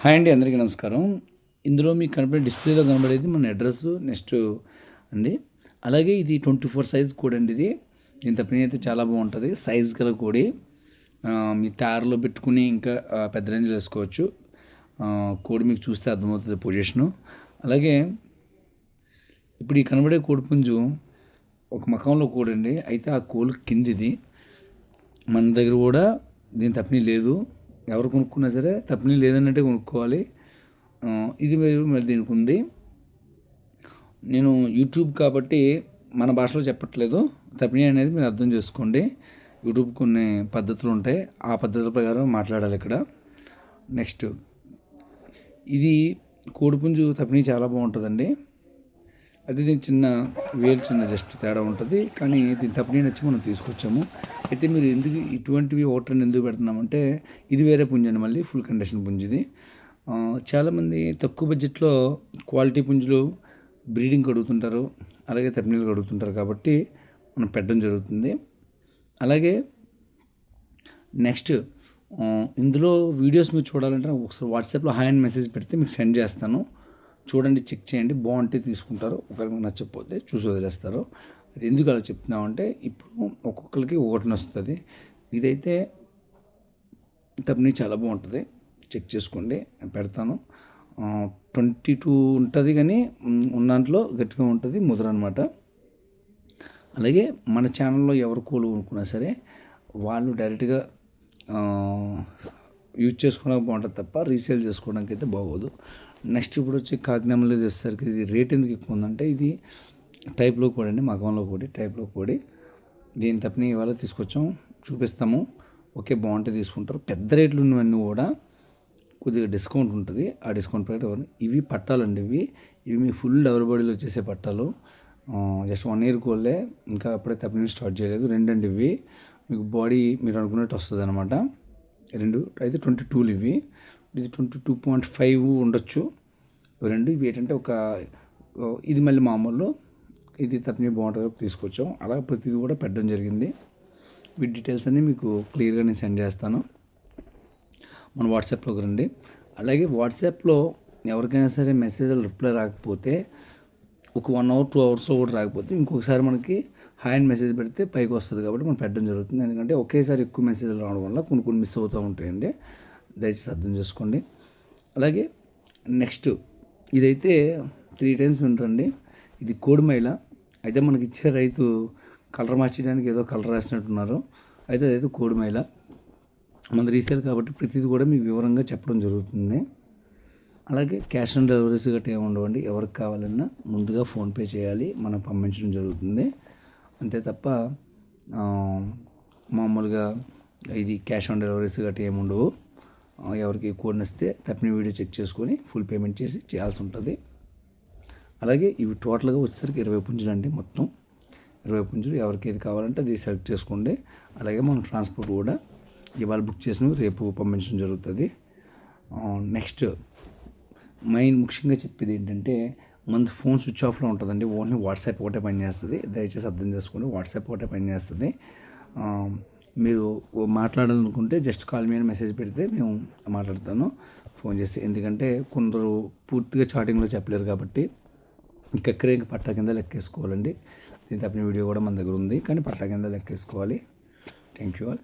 Hi అండి అందరికీ నమస్కారం. ఇందులో మీకు కనపడే డిస్ప్లేలో కనబడేది మన అడ్రస్ నెక్స్ట్ అండి. అలాగే ఇది ట్వంటీ ఫోర్ సైజ్ కోడ్ అండి ఇది. ఇంత పని అయితే చాలా బాగుంటుంది. సైజ్ గల కోడి. మీ తారలో పెట్టుకుని ఇంకా పెద్ద రేంజ్లో వేసుకోవచ్చు. కోడి మీకు చూస్తే అర్థమవుతుంది పొజిషను. అలాగే ఇప్పుడు ఈ కనబడే కోడి పుంజు ఒక మకంలో కోడండి అయితే ఆ కోలు కిందిది. మన దగ్గర కూడా దీని తప్పని లేదు. ఎవరు కొనుక్కున్నా సరే తప్పని లేదన్నట్టే కొనుక్కోవాలి. ఇది మరి దీనికి ఉంది. నేను యూట్యూబ్ కాబట్టి మన భాషలో చెప్పట్లేదు. తప్పని అనేది మీరు అర్థం చేసుకోండి. యూట్యూబ్ కొన్ని పద్ధతులు ఉంటాయి. ఆ పద్ధతుల ప్రకారం మాట్లాడాలి ఇక్కడ. నెక్స్ట్ ఇది కోడిపుంజు తప్పని చాలా బాగుంటుందండి. అది దీని చిన్న వేలు చిన్న జస్ట్ తేడా ఉంటుంది. కానీ దీని తప్పని నచ్చి మనం తీసుకొచ్చాము. అయితే మీరు ఎందుకు ఇటువంటివి ఓటర్ని ఎందుకు పెడుతున్నామంటే ఇది వేరే పుంజు మళ్ళీ ఫుల్ కండిషన్ పుంజిది. చాలామంది తక్కువ బడ్జెట్లో క్వాలిటీ పుంజులు బ్రీడింగ్ అడుగుతుంటారు అలాగే తప్పనీలు అడుగుతుంటారు కాబట్టి మనం పెట్టడం జరుగుతుంది. అలాగే నెక్స్ట్ ఇందులో వీడియోస్ మీరు చూడాలంటే ఒకసారి వాట్సాప్లో హాయ్ అండ్ మెసేజ్ పెడితే మీకు సెండ్ చేస్తాను. చూడండి చెక్ చేయండి బాగుంటే తీసుకుంటారు. ఒకరికి నచ్చకపోతే చూసి వదిలేస్తారు. అది ఎందుకు అలా చెప్తున్నామంటే ఇప్పుడు ఒక్కొక్కరికి ఒకటి వస్తుంది ఇదైతే తప్పని చాలా బాగుంటుంది. చెక్ చేసుకోండి పెడతాను. ట్వంటీ టూ ఉంటుంది కానీ ఉన్న దాంట్లో గట్టిగా ఉంటుంది ముద్ర అనమాట అలాగే మన ఛానల్లో ఎవరు కోలు కొనుక్కున్నా సరే వాళ్ళు డైరెక్ట్గా యూజ్ చేసుకోవడానికి బాగుంటుంది తప్ప రీసేల్ చేసుకోవడానికి అయితే బాగోదు. నెక్స్ట్ ఇప్పుడు వచ్చి కాకినామలో చేసేసరికి ఇది రేట్ ఎందుకు ఎక్కువ ఉందంటే ఇది టైప్లో కూడా అండి మగంలో కోడి టైప్లో కోడి. దీని తప్పని ఇవాళ తీసుకొచ్చాం చూపిస్తాము. ఓకే బాగుంటే తీసుకుంటారు. పెద్ద రేట్లు ఉన్నవన్నీ కూడా కొద్దిగా డిస్కౌంట్ ఉంటుంది. ఆ డిస్కౌంట్ ప్రకారం ఇవి పట్టాలండి ఇవి. ఇవి మీ ఫుల్ డబుల్ బాడీలో వచ్చేసే పట్టాలు. జస్ట్ వన్ ఇయర్ కోళ్ళే ఇంకా అప్పుడే తప్పని స్టార్ట్ చేయలేదు. రెండండి ఇవి. మీకు బాడీ మీరు అనుకున్నట్టు వస్తుంది అనమాట రెండు అయితే ట్వంటీ టూలు ఇవి. ఇది ట్వంటీ టూ పాయింట్ ఫైవ్ ఉండొచ్చు. రెండు ఇవి ఏంటంటే ఒక ఇది మళ్ళీ మామూలు. ఇది తప్పని బాగుంటుంది తీసుకొచ్చాం. అలా ప్రతిదీ కూడా పెట్టడం జరిగింది. వీటి డీటెయిల్స్ అన్నీ మీకు క్లియర్గా నేను సెండ్ చేస్తాను. మన వాట్సాప్లోకి రండి అలాగే వాట్సాప్లో ఎవరికైనా సరే మెసేజ్లు రిప్లై రాకపోతే ఒక వన్ అవర్ టూ అవర్స్లో కూడా రాకపోతే ఇంకొకసారి మనకి హాయ్ అండ్ మెసేజ్ పెడితే పైకి వస్తుంది కాబట్టి మనం పెట్టడం జరుగుతుంది. ఎందుకంటే ఒకేసారి ఎక్కువ మెసేజ్లు రావడం వల్ల కొన్ని కొన్ని మిస్ అవుతూ ఉంటాయండి. దయచేసి అర్థం చేసుకోండి. అలాగే నెక్స్ట్ ఇదైతే త్రీ టైమ్స్ వింటండి ఇది కోడిమైల. అయితే మనకి ఇచ్చే రైతు కలర్ మార్చడానికి ఏదో కలర్ రాసినట్టున్నారు. అయితే అదైతే కోడిమైల. మన రీసేల్ కాబట్టి ప్రతిదీ కూడా మీకు వివరంగా చెప్పడం జరుగుతుంది. అలాగే క్యాష్ ఆన్ డెలివరీస్ గట్రా ఏమి ఉండవండి. ఎవరికి కావాలన్నా ముందుగా ఫోన్పే చేయాలి. మనం పంపించడం జరుగుతుంది. అంతే తప్ప మామూలుగా ఇది క్యాష్ ఆన్ డెలివరీస్ గట్రా ఏమి ఉండవు. ఎవరికి కోడ్ నచ్చితే తప్పిన వీడియో చెక్ చేసుకొని ఫుల్ పేమెంట్ చేసి చేయాల్సి ఉంటుంది. అలాగే ఇవి టోటల్గా వచ్చేసరికి ఇరవై పుంజులు అండి మొత్తం. ఇరవై పుంజులు ఎవరికి ఏది కావాలంటే అది సెలెక్ట్ చేసుకోండి. అలాగే మనం ట్రాన్స్పోర్ట్ కూడా ఇవాళ బుక్ చేసినవి రేపు పంపించడం జరుగుతుంది. నెక్స్ట్ మెయిన్ ముఖ్యంగా చెప్పేది ఏంటంటే మన ఫోన్ స్విచ్ ఆఫ్లో ఉంటుందండి. ఓన్లీ వాట్సాప్ ఒకటే పనిచేస్తుంది. దయచేసి అర్థం చేసుకోండి. వాట్సాప్ ఒకటే పనిచేస్తుంది. మీరు మాట్లాడాలనుకుంటే జస్ట్ కాల్ మీద మెసేజ్ పెడితే మేము మాట్లాడతాను. ఫోన్ చేసి ఎందుకంటే కొందరు పూర్తిగా చాటింగ్లో చెప్పలేరు కాబట్టి ఇంకెక్కడే ఇంక పట్టా కింద లెక్కేసుకోవాలండి. దీని తప్పిన వీడియో కూడా మన దగ్గర ఉంది. కానీ పట్టా కింద లెక్కేసుకోవాలి. Thank you all